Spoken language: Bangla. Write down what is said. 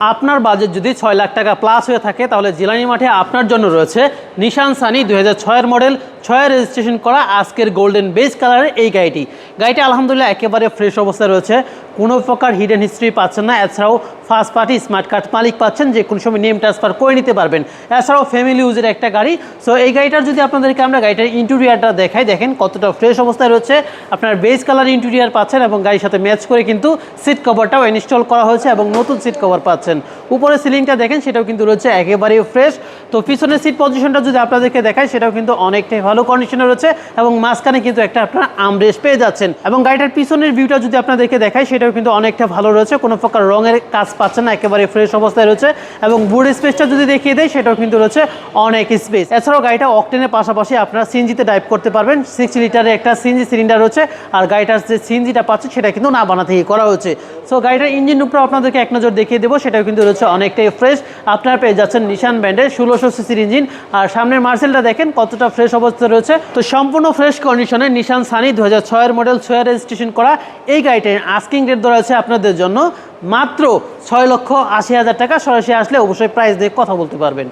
আপনার বাজেট যদি ছয় লাখ টাকা প্লাস হয়ে থাকে, তাহলে জিলানি মাঠে আপনার জন্য রয়েছে নিশান সানি দু হাজার ছয়ের মডেল ছয়ের রেজিস্ট্রেশন করা আজকের গোল্ডেন বেজ কালারের এই গাড়িটি। গাড়িটি আলহামদুলিল্লাহ একেবারে ফ্রেশ অবস্থায় রয়েছে। কোনো প্রকার হিডেন হিস্ট্রি পাচ্ছেন না। এছাড়াও ফার্স্ট পার্টি স্মার্ট কার্ড মালিক পাচ্ছেন যে কোনো সময় নেম ট্রান্সফার করে নিতে পারবেন। এছাড়াও ফ্যামিলি ইউজের একটা গাড়ি। সো এই গাড়িটার যদি আপনাদেরকে আমরা গাড়িটার ইন্টেরিয়ারটা দেখাই, দেখেন কতটা ফ্রেশ অবস্থায় রয়েছে। আপনার বেস কালার ইন্টেরিয়ার পাচ্ছেন এবং গাড়ির সাথে ম্যাচ করে কিন্তু সিট কভারটাও ইনস্টল করা হয়েছে এবং নতুন সিট কভার পাচ্ছেন। উপরে সিলিংটা দেখেন, সেটাও কিন্তু রয়েছে একেবারেই ফ্রেশ তো পিছনের সিট পজিশনটা যদি আপনাদেরকে দেখায় সেটাও কিন্তু অনেকটাই ভালো কন্ডিশনে রয়েছে এবং মাঝখানে কিন্তু একটা আপনার আমরেশ পেয়ে যাচ্ছেন। এবং গাড়িটার পিছনের ভিউটা যদি আপনাদেরকে দেখায় সেটাও কিন্তু অনেকটা ভালো রয়েছে। কোনো প্রকার রঙের কাজ পাচ্ছেন না, একেবারে ফ্রেশ অবস্থায় রয়েছে এবং বুড স্পেসটা যদি দেখিয়ে দেয় সেটাও কিন্তু রয়েছে অনেক স্পেস এছাড়াও গাড়িটা অকটেনের পাশাপাশি আপনারা সিএনজিতে ড্রাইভ করতে পারবেন। সিক্স লিটারের একটা সিএনজি সিলিন্ডার রয়েছে আর গাড়িটার যে সিএনজিটা পাচ্ছে, সেটা কিন্তু না বানা থেকে করা হয়েছে। সো গাড়িটার ইঞ্জিন উপরে আপনাদেরকে এক নজর দেখিয়ে দেবো, সেটাও কিন্তু রয়েছে অনেকটাই ফ্রেশ আপনারা পেয়ে যাচ্ছেন নিশান ব্র্যান্ডের ষোলোশো সিসির ইঞ্জিন আর সামনের মার্সেলটা দেখেন, কতটা ফ্রেশ অবস্থায় রয়েছে। তো সম্পূর্ণ ফ্রেশ কন্ডিশনে নিশান সানি দু হাজার ছয়ের মডেল ছয় রেজিস্ট্রেশন করা এই গাড়িটা আস্কিং রেট ধরা আছে আপনাদের জন্য মাত্র ছয় লক্ষ আশি হাজার টাকা। সরাসরি আসলে অবশ্যই প্রাইস দিয়ে কথা বলতে পারবেন।